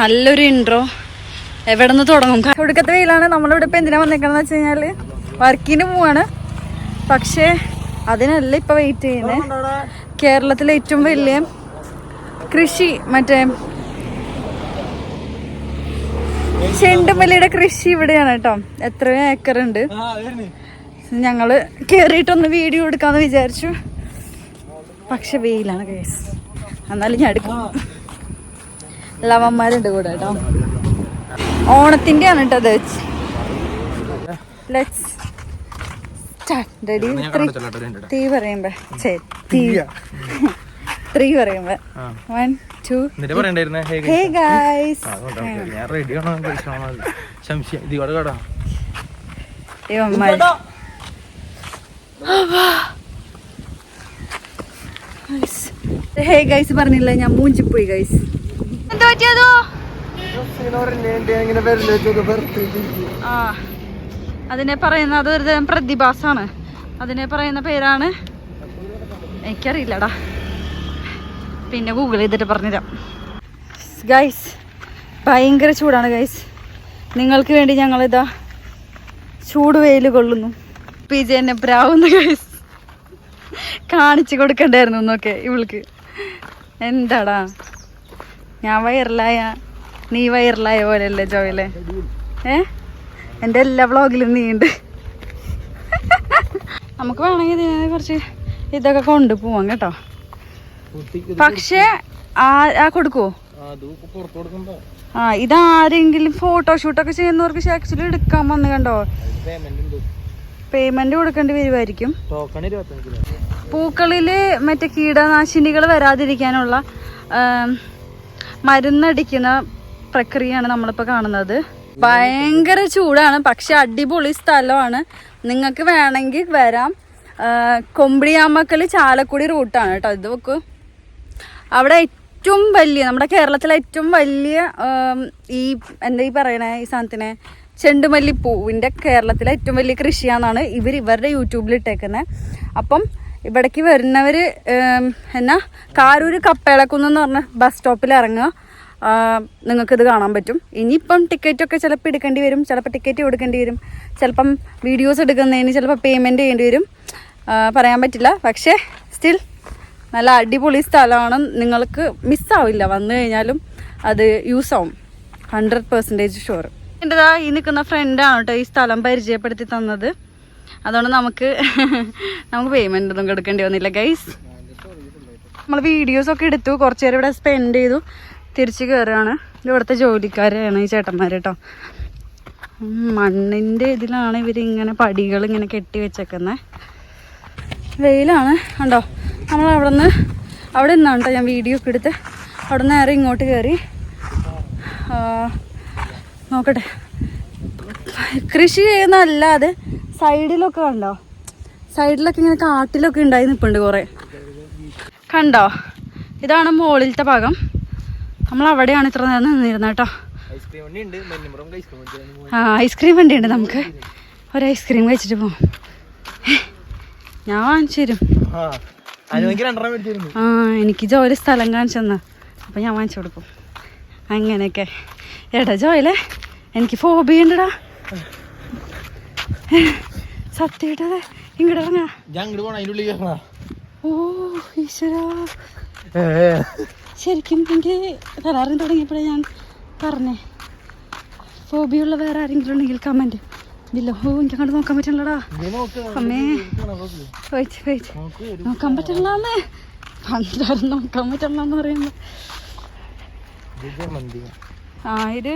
നല്ലൊരു ഇൻട്രോ എവിടെ നിന്ന് തുടങ്ങും? ഒടുക്കത്തെ വെയിലാണ്. നമ്മളിവിടെ ഇപ്പം എന്തിനാ വന്നേക്കണെന്ന് വെച്ച് കഴിഞ്ഞാൽ വർക്കിന് പോവാണ്. പക്ഷേ അതിനല്ല ഇപ്പം വെയിറ്റ് ചെയ്യുന്നത് കേരളത്തിലെ ഏറ്റവും വലിയ കൃഷി മറ്റേ ചെണ്ടുമല്ലിയുടെ കൃഷി ഇവിടെയാണ് കേട്ടോ. എത്രയോ ഏക്കർ ഉണ്ട്. ഞങ്ങൾ കേറിയിട്ടൊന്ന് വീഡിയോ എടുക്കാന്ന് വിചാരിച്ചു. പക്ഷെ വെയിലാണ് കേസ് എന്നാലും ഞാൻ എടുക്കും. ലവന്മാരുണ്ട് കൂടെ കേട്ടോ. ഓണത്തിന്റെ ആണ് കേട്ടോ അത് ത്രീ തീ പറയുമ്പോ. ത്രീ പറയുമ്പോ one two hey guys ready hey guys പറഞ്ഞില്ല? ഞാൻ മൂഞ്ചിപ്പോയി ഗൈസ് എന്താ പറ്റിയതോ? ആ. അതിനെ പറയുന്ന അത് ഒരു തരം പ്രതിഭാസാണ്. അതിനെ പറയുന്ന പേരാണ് എനിക്കറിയില്ലടാ. പിന്നെ ഗൂഗിൾ ചെയ്തിട്ട് പറഞ്ഞുതരാം. ഗൈസ് ഭയങ്കര ചൂടാണ് ഗൈസ് നിങ്ങൾക്ക് വേണ്ടി ഞങ്ങളിതാ ചൂട് വെയിൽ കൊള്ളുന്നു. പി ജെ എന്നെ ബ്രാവുന്നു ഗൈസ് കാണിച്ചു കൊടുക്കണ്ടായിരുന്നു എന്നൊക്കെ ഇവൾക്ക്. എന്താടാ? ഞാൻ വൈറലായ നീ വയറിലായ പോലെയല്ലേ ജോയിലെ? ഏ? എന്റെ എല്ലാ വ്ളോഗിലും നീ ഉണ്ട് നമുക്ക് വേണമെങ്കിൽ ഇതിനെ കുറച്ച് ഇതൊക്കെ കൊണ്ടുപോവാം കേട്ടോ. പക്ഷേ ആ കൊടുക്കുവോ? ആ ഇതാരെങ്കിലും ഫോട്ടോഷൂട്ടൊക്കെ ചെയ്യുന്നവർക്ക് ആക്ച്വലി എടുക്കാൻ വന്ന് കണ്ടോ? പേയ്മെന്റ് കൊടുക്കേണ്ടി വരുമായിരിക്കും പൂക്കളിൽ മറ്റേ കീടനാശിനികൾ വരാതിരിക്കാനുള്ള മരുന്നടിക്കുന്ന പ്രക്രിയയാണ് നമ്മളിപ്പോൾ കാണുന്നത്. ഭയങ്കര ചൂടാണ് പക്ഷെ അടിപൊളി സ്ഥലമാണ്. നിങ്ങൾക്ക് വേണമെങ്കിൽ വരാം. ആ, ചാലക്കുടി റൂട്ടാണ് കേട്ടോ ഇത് നോക്കൂ അവിടെ ഏറ്റവും വലിയ നമ്മുടെ കേരളത്തിലെ ഏറ്റവും വലിയ ഈ എന്താ ഈ പറയണേ ഈ സാധനത്തിനെ ചെണ്ടുമല്ലിപ്പൂവിന്റെ കേരളത്തിലെ ഏറ്റവും വലിയ കൃഷിയാണെന്നാണ് ഇവർ ഇവരുടെ യൂട്യൂബിൽ ഇട്ടേക്കുന്നത് അപ്പം ഇവിടേക്ക് വരുന്നവർ എന്നാ കാരൂർ കപ്പേളക്കുന്ന് പറഞ്ഞ ബസ് സ്റ്റോപ്പിൽ ഇറങ്ങുക. നിങ്ങൾക്കിത് കാണാൻ പറ്റും. ഇനിയിപ്പം ടിക്കറ്റൊക്കെ ചിലപ്പോൾ എടുക്കേണ്ടി വരും. ചിലപ്പോൾ ടിക്കറ്റ് കൊടുക്കേണ്ടി വരും. ചിലപ്പം വീഡിയോസ് എടുക്കുന്നതിന് ചിലപ്പോൾ പേയ്മെന്റ് ചെയ്യേണ്ടി വരും. പറയാൻ പറ്റില്ല. പക്ഷേ സ്റ്റിൽ നല്ല അടിപൊളി സ്ഥലമാണ്. നിങ്ങൾക്ക് മിസ്സാവില്ല വന്നു കഴിഞ്ഞാലും അത് യൂസ് ആവും. ഹൺഡ്രഡ് പെർസെന്റേജ് ഷുവർ എന്റെതാ ഈ നിൽക്കുന്ന ഫ്രണ്ടാണ് കേട്ടോ ഈ സ്ഥലം പരിചയപ്പെടുത്തി തന്നത്. അതുകൊണ്ട് നമുക്ക് നമുക്ക് പേയ്മെന്റ് ഒന്നും കൊടുക്കേണ്ടി വന്നില്ല ഗൈസ് നമ്മൾ വീഡിയോസൊക്കെ എടുത്തു. കുറച്ച് നേരം ഇവിടെ സ്പെൻഡ് ചെയ്തു. തിരിച്ച് കയറുകയാണ് ഇവിടുത്തെ ജോലിക്കാരാണ് ഈ ചേട്ടന്മാർ കേട്ടോ മണ്ണിന്റെ ഇതിലാണ് ഇവർ ഇങ്ങനെ പടികൾ ഇങ്ങനെ കെട്ടി വെച്ചേക്കുന്നത് വെയിലാണ്. ഉണ്ടോ നമ്മൾ അവിടെ നിന്ന് അവിടെ നിന്നാണ് കേട്ടോ ഞാൻ വീഡിയോ ഒക്കെ എടുത്ത്. അവിടെ നിന്ന് നേരെ ഇങ്ങോട്ട് കയറി നോക്കട്ടെ. കൃഷി ചെയ്യുന്നതല്ലാതെ സൈഡിലൊക്കെ കണ്ടോ? സൈഡിലൊക്കെ ഇങ്ങനെ കാട്ടിലൊക്കെ ഉണ്ടായി നിൽപ്പുണ്ട് കുറേ. കണ്ടോ? ഇതാണ് മുകളിലത്തെ ഭാഗം. നമ്മൾ അവിടെയാണ് ഇത്ര നേരം നിന്നിരുന്നത് കേട്ടോ. ആ ഐസ്ക്രീം വണ്ടി ഉണ്ട് നമുക്ക്. ഒരു ഐസ്ക്രീം കഴിച്ചിട്ട് പോവാം. ഞാൻ വാങ്ങിച്ചു തരും. ആ എനിക്ക് ജോലി സ്ഥലം കാണിച്ചു തന്ന. അപ്പം ഞാൻ വാങ്ങിച്ചു കൊടുക്കും. അങ്ങനെയൊക്കെ. എടാ ജോയിലെ എനിക്ക് ഫോബിയ ഉണ്ടടാ. സത്യമായിട്ടതെ ഇങ്ങോട്ട് ഇറങ്ങാ. ഞാൻ ഇങ്ങോട്ട് പോണ അതിന്റെ ഉള്ളിൽ ഓ ഈശ്വര. ശരിക്കും എനിക്ക് തരാറും തുടങ്ങിയപ്പോഴേ ഞാൻ പറഞ്ഞേ. ഫോബിയുള്ള വേറെ ആരെങ്കിലും ഉണ്ടെങ്കിൽ കമന്റ് ഓ എനിക്ക് അങ്ങോട്ട് നോക്കാൻ പറ്റില്ലടാ. അമ്മേ. വെയിറ്റ് വെയിറ്റ് നോക്കാൻ പറ്റില്ലാന്ന് പണ്ടാരും നോക്കാൻ പറ്റില്ലെന്ന് പറയുമ്പോ. ഇത് ആ ഇത്.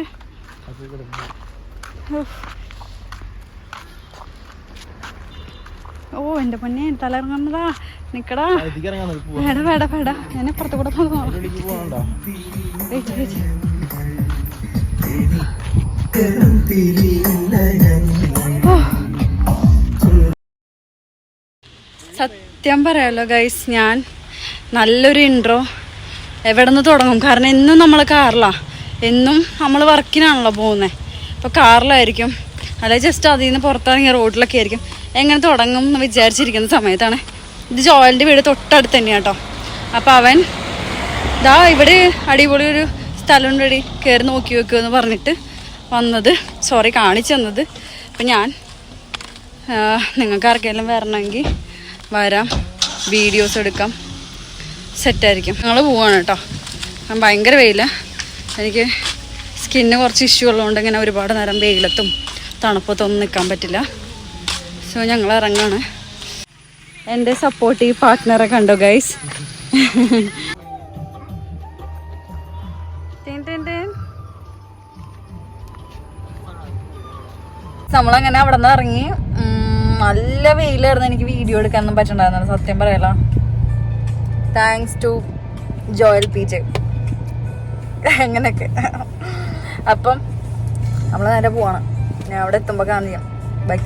ഓ എന്റെ പൊന്നെ തലയിറങ്ങുന്നതാ നിക്കടാ. വേട വേട വേട. ഞാൻ അപ്പുറത്ത് കൂടെ സത്യം പറയാലോ ഗൈസ് ഞാൻ നല്ലൊരു ഇൻട്രോ എവിടെ നിന്ന് തുടങ്ങും. കാരണം എന്നും നമ്മൾ കാറിലാണ് എന്നും നമ്മൾ വർക്കിനാണല്ലോ പോകുന്നത് അപ്പോൾ കാറിലായിരിക്കും. അല്ലെ ജസ്റ്റ് അതിൽ നിന്ന് പുറത്തിറങ്ങിയ റോഡിലൊക്കെ ആയിരിക്കും. എങ്ങനെ തുടങ്ങും എന്ന് വിചാരിച്ചിരിക്കുന്ന സമയത്താണ്. ഇത് ജോയലിന്റെ വീട് തൊട്ടടുത്ത് തന്നെയാണ് കേട്ടോ അപ്പോൾ അവൻ ദാ ഇവിടെ അടിപൊളി ഒരു സ്ഥലം വഴി കയറി നോക്കി വെക്കുക എന്ന് പറഞ്ഞിട്ട് വന്നത്. സോറി കാണിച്ചു തന്നത്. അപ്പം ഞാൻ നിങ്ങൾക്കാർക്കെല്ലാം വരണമെങ്കിൽ വരാം. വീഡിയോസ് എടുക്കാം. സെറ്റായിരിക്കും ഞങ്ങൾ പോവാണ് കേട്ടോ ഭയങ്കര വെയിലാണ് എനിക്ക് സ്കിന്ന് കുറച്ച് ഇഷ്യൂ ഉള്ളതുകൊണ്ട് ഇങ്ങനെ ഒരുപാട് നേരം വെയിലത്തും തണുപ്പത്തൊന്നും നിൽക്കാൻ പറ്റില്ല. സോ ഞങ്ങൾ ഇറങ്ങാണ്. എന്റെ സപ്പോർട്ടീവ് പാർട്ട്ണറെ കണ്ടോ ഗൈസ് നമ്മളങ്ങനെ അവിടെ നിന്ന് ഇറങ്ങി നല്ല വെയിലായിരുന്നു. എനിക്ക് വീഡിയോ എടുക്കാനൊന്നും പറ്റണ്ടായിരുന്നു സത്യം പറയല. Thanks to Joel P J അങ്ങനെയൊക്കെ. അപ്പം നമ്മൾ നേരെ പോവാണ്. ഞാൻ അവിടെ എത്തുമ്പോ കാണിയാം ബൈ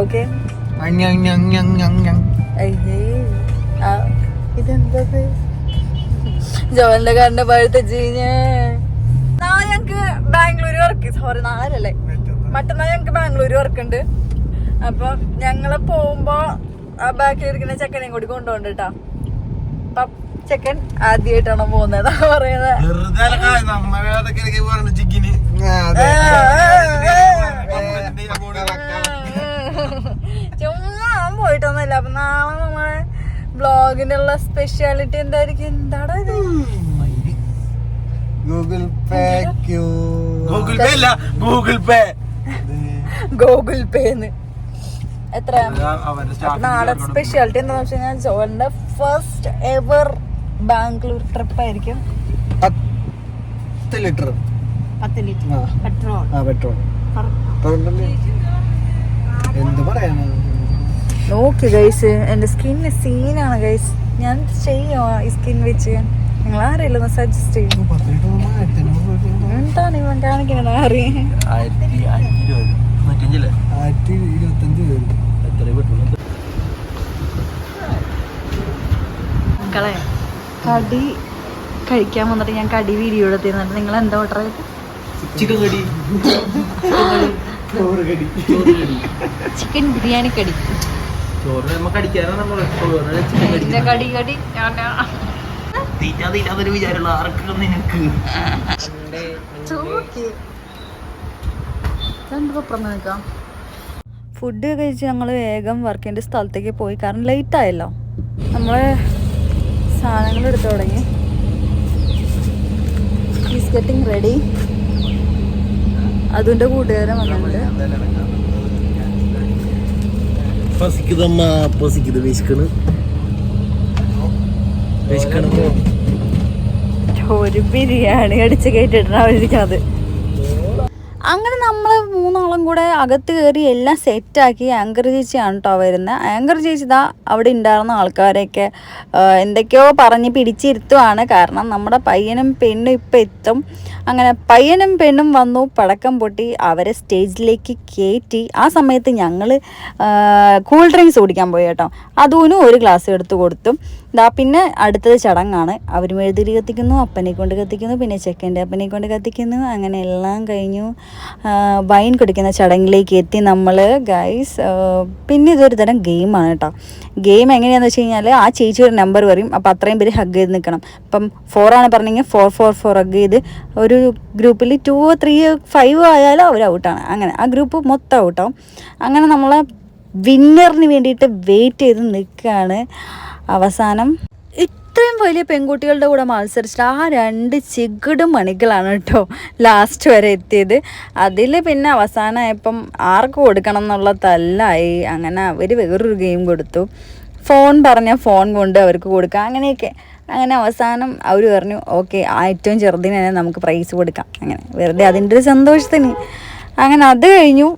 ഓക്കെ ഇതെന്തത് ജോലിന്റെ കാരന്റെ പഴുത്ത ജീഞ്ഞ് നാളെ ഞങ്ങക്ക് ബാംഗ്ലൂർ വർക്ക് സോറി നാലല്ലേ? മറ്റന്നാൾ. ഞങ്ങക്ക് ബാംഗ്ലൂർ വർക്ക് ഉണ്ട് അപ്പൊ ഞങ്ങൾ പോകുമ്പോ ആ ബാക്കിൽ ഇരിക്കുന്ന ചെക്കനെയും കൂടി കൊണ്ടുപോകണ്ട കേട്ടാ അപ്പൊ ചെക്കൻ ആദ്യമായിട്ടാണ് പോകുന്നത്? പറയുന്നത് ചുമ്മാ പോയിട്ടൊന്നുമില്ല. അപ്പൊ നാളെ നമ്മളെ ബ്ലോഗിനുള്ള സ്പെഷ്യാലിറ്റി എന്തായിരിക്കും? എന്താടാ ഇത്? ഗൂഗിൾ പേ ഗൂഗിൾ പേ ഇല്ല ഗൂഗിൾ പേ ഗൂഗിൾ പേന്ന് എത്ര നാളെ സ്പെഷ്യാലിറ്റി എന്താണെന്ന് വെച്ചാൽ കഴിഞ്ഞാൽ ജോലിന്റെ ഫസ്റ്റ് എവർ ബാംഗ്ലൂർ ട്രിപ്പ് ആയിരിക്കും പത്ത് ലിറ്റർ. പത്ത് ലിറ്റർ. ആ. പെട്രോൾ. ആ പെട്രോൾ. എന്ത് പറയാണ് നോക്ക് ഗൈസ് എന്റെ സ്കിന്നിന് സീനാണ് ഗൈസ് ഞാൻ ചെയ്യോ ഈ സ്കിൻ വെച്ച്? നിങ്ങൾ ആരെയല്ലോ ഒന്ന് സജസ്റ്റ് ചെയ്യും. എന്താണ് ഇവൻ കാണിക്കണത് അറിയാം ആയിരത്തി ഇരുപത്തഞ്ച് വരും എത്ര പെട്രോൾ മക്കളെ കടി കഴിക്കാൻ വന്നിട്ട് ഞാൻ കടി വീഡിയോ എടുത്തിരുന്നിട്ട് നിങ്ങൾ എന്താ ഓർഡർ ചെയ്ത് ചിക്കൻ കടി. ചിക്കൻ ബിരിയാണി കടി. നിനക്ക്. ഫുഡ് കഴിച്ച് ഞങ്ങൾ വേഗം വർക്കിന്റെ സ്ഥലത്തേക്ക് പോയി. കാരണം ലേറ്റ് ആയല്ലോ. നമ്മൾ സാധനങ്ങൾ എടുത്തു തുടങ്ങി. ഈസ് ഗെറ്റിംഗ് റെഡി അതിന്റെ കൂട്ടുകാരൻ വന്നിട്ടുണ്ട്. വിശക്കണ്. ഒരു ബിരിയാണി അടിച്ച് കയറ്റിട്ടാണ് അവരിക്കുന്നത് അങ്ങനെ നമ്മൾ മൂന്നാളും കൂടെ അകത്ത് കയറി എല്ലാം സെറ്റാക്കി ആങ്കർ ചേച്ചിയാണ് കേട്ടോ വരുന്നത് ആങ്കർ ചേച്ചി ഇതാ അവിടെ ഉണ്ടായിരുന്ന ആൾക്കാരെയൊക്കെ എന്തൊക്കെയോ പറഞ്ഞ് പിടിച്ചിരുത്തുവാണ്. കാരണം നമ്മുടെ പയ്യനും പെണ്ണും ഇപ്പം എത്തും. അങ്ങനെ പയ്യനും പെണ്ണും വന്നു പടക്കം പൊട്ടി അവരെ സ്റ്റേജിലേക്ക് കയറ്റി ആ സമയത്ത് ഞങ്ങൾ കൂൾ ഡ്രിങ്ക്സ് കുടിക്കാൻ പോയി കേട്ടോ. അതുവിനും ഒരു ഗ്ലാസ് എടുത്തു കൊടുത്തു. ദാ പിന്നെ അടുത്തത് ചടങ്ങാണ്. അവർ മെഴുതിരി കത്തിക്കുന്നു അപ്പനെ കൊണ്ട് കത്തിക്കുന്നു പിന്നെ ചെക്കന്റെ അപ്പനെ കൊണ്ട് കത്തിക്കുന്നു അങ്ങനെ എല്ലാം കഴിഞ്ഞു. വൈൻ കുടിക്കുന്ന ചടങ്ങിലേക്ക് എത്തി നമ്മൾ ഗൈസ് പിന്നെ ഇതൊരു തരം ഗെയിമാണ് കേട്ടോ. ഗെയിം എങ്ങനെയാണെന്ന് വെച്ച് കഴിഞ്ഞാൽ ആ ചേച്ചിയുടെ നമ്പർ പറയും അപ്പോൾ അത്രയും പേര് ഹഗ് ചെയ്ത് നിൽക്കണം. അപ്പം ഫോറാണ് പറഞ്ഞെങ്കിൽ ഫോർ ഫോർ ഫോർ ഹഗ് ചെയ്ത് ഒരു ഗ്രൂപ്പിൽ ടു ത്രീ ഫൈവ് ആയാലും അവർ ഔട്ടാണ് അങ്ങനെ ആ ഗ്രൂപ്പ് മൊത്തം ഔട്ടാവും അങ്ങനെ നമ്മളെ വിന്നറിന് വേണ്ടിയിട്ട് വെയിറ്റ് ചെയ്ത് നിൽക്കുകയാണ്. അവസാനം ഇത്രയും വലിയ പെൺകുട്ടികളുടെ കൂടെ മത്സരിച്ചിട്ട് ആ രണ്ട് ചികിട് മണികളാണ് കേട്ടോ ലാസ്റ്റ് വരെ എത്തിയത്. അതിൽ പിന്നെ അവസാനമായപ്പം ആർക്ക് കൊടുക്കണം എന്നുള്ള തല്ലായി അങ്ങനെ അവർ വേറൊരു ഗെയിം കൊടുത്തു. ഫോൺ പറഞ്ഞ ഫോൺ കൊണ്ട് അവർക്ക് കൊടുക്കുക അങ്ങനെയൊക്കെ. അങ്ങനെ അവസാനം അവർ പറഞ്ഞു ഓക്കെ ആ ഏറ്റവും ചെറുതിന് തന്നെ നമുക്ക് പ്രൈസ് കൊടുക്കാം. അങ്ങനെ. വെറുതെ അതിന്റെ ഒരു സന്തോഷത്തിന്. അങ്ങനെ അത് കഴിഞ്ഞു.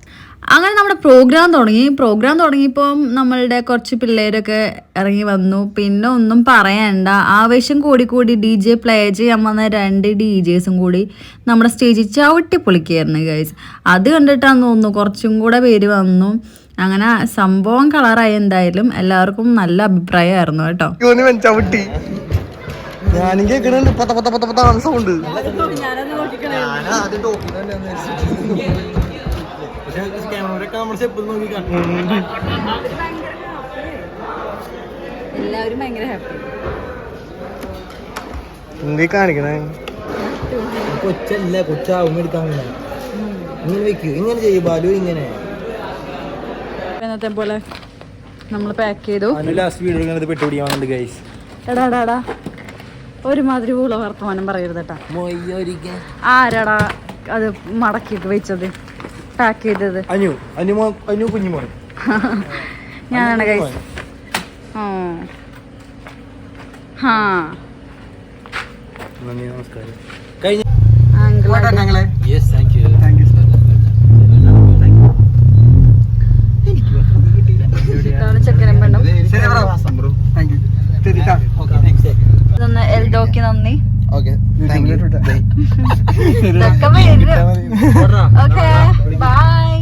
അങ്ങനെ നമ്മുടെ പ്രോഗ്രാം തുടങ്ങി. പ്രോഗ്രാം തുടങ്ങിയപ്പോൾ നമ്മളുടെ കുറച്ച് പിള്ളേരൊക്കെ ഇറങ്ങി വന്നു. പിന്നെ ഒന്നും പറയണ്ട. ആവേശം കൂടി കൂടി ഡി ജെ പ്ലേ ചെയ്യാൻ വന്ന രണ്ട് ഡി ജെസും കൂടി നമ്മുടെ സ്റ്റേജിൽ ചവിട്ടി പൊളിക്കുകയായിരുന്നു ഗൈസ് അത് കണ്ടിട്ടാന്ന് തോന്നുന്നു കുറച്ചും കൂടെ പേര് വന്നു. അങ്ങനെ സംഭവം കളറായി എന്തായാലും എല്ലാവർക്കും നല്ല അഭിപ്രായമായിരുന്നു കേട്ടോ. ചവിട്ടി. ഞാനും കേൾക്കണുണ്ട്. പത്ത പത്ത പത്ത പത്താണ് സൗണ്ട് എല്ലാവരും ഭയങ്കര ഹാപ്പി എന്തീ കാണിക്കണേ? കൊച്ചല്ല കൊച്ചാവും എടുക്കാൻ ഇങ്ങനെ വെക്കൂ ഇങ്ങനെ ചെയ്യും ബാലു ഇങ്ങനെ. എന്നത്തെ പോലെ നമ്മൾ പാക്ക് ചെയ്തു. അനു ലാസ്റ്റ് വീഡിയോ ഇങ്ങനെ പെട്ടുപിടിക്കാൻ വന്നിട്ട് ഗൈസ് എടാ എടാ എടാ. ഒരുമാതിരി പൂള വർത്തമാനം പറയരുതേട്ടാ ആരാടാ അത് മടക്കിയിട്ട് വെച്ചത്? പാക്ക് ചെയ്തത് അനു അനു അനു കുഞ്ഞുമോൻ ഞാനാണ് ഗൈസ് ഓ ഹാ. നന്ദി നമസ്കാരം. കഴിഞ്ഞ ഞങ്ങളെ യെസ് താങ്ക് യു താങ്ക് നന്ദി. ഓക്കെ ബൈ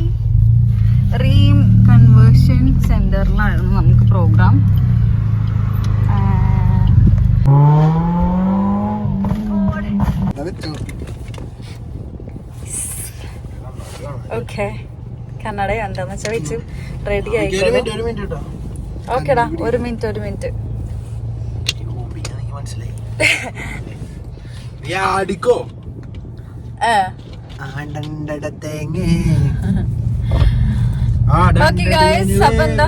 റീം കൺവേർഷൻ സെന്ററിലായിരുന്നു നമുക്ക് പ്രോഗ്രാം ഓക്കെ കന്നഡ എന്താന്ന് വെച്ചാൽ വെച്ച്. റെഡി ആയിക്കോളൂ. ഒരു മിനിറ്റ് കേട്ടോ ഓക്കെടാ ഒരു മിനിറ്റ് ഒരു മിനിറ്റ്. മനസ്സിലായി. അപ്പൊ എന്താ?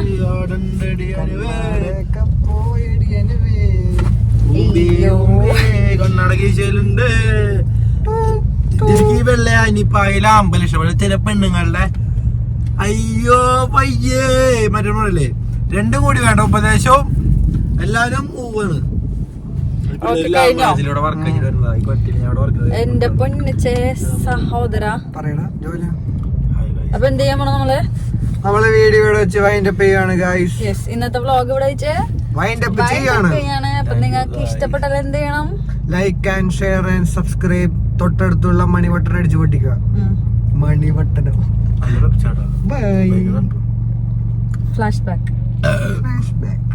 കണ്ണടകീശയിലുണ്ട് എനിക്ക് ചില പെണ്ണുങ്ങളുടെ. അയ്യോ പയ്യേ മറ്റേ പറയല്ലേ രണ്ടും കൂടി വേണ്ട ഉപദേശവും എല്ലാരും മൂവാണ് വർക്ക് എന്റെ പൊന്നിച്ചേ സഹോദര. അപ്പൊ എന്ത് ചെയ്യാൻ പോണോ നമ്മൾ? നമ്മളെ വീഡിയോ ഇവിടെ വെച്ച് വൈൻഡ് അപ്പ് ചെയ്യാണ് ഗൈസ് യെസ് ഇന്നത്തെ വ്ലോഗ് ഇവിടെ വെച്ച് വൈൻഡ് അപ്പ് ചെയ്യാണ് ചെയ്യാണ് അപ്പൊ നിങ്ങൾക്ക് ഇഷ്ടപ്പെട്ടാൽ എന്ത് ചെയ്യണം? Like and share and subscribe തൊട്ടടുത്തുള്ള മണി ബട്ടൺ അടിച്ചു പൊട്ടിക്കുക. മണി button bye flash back flash back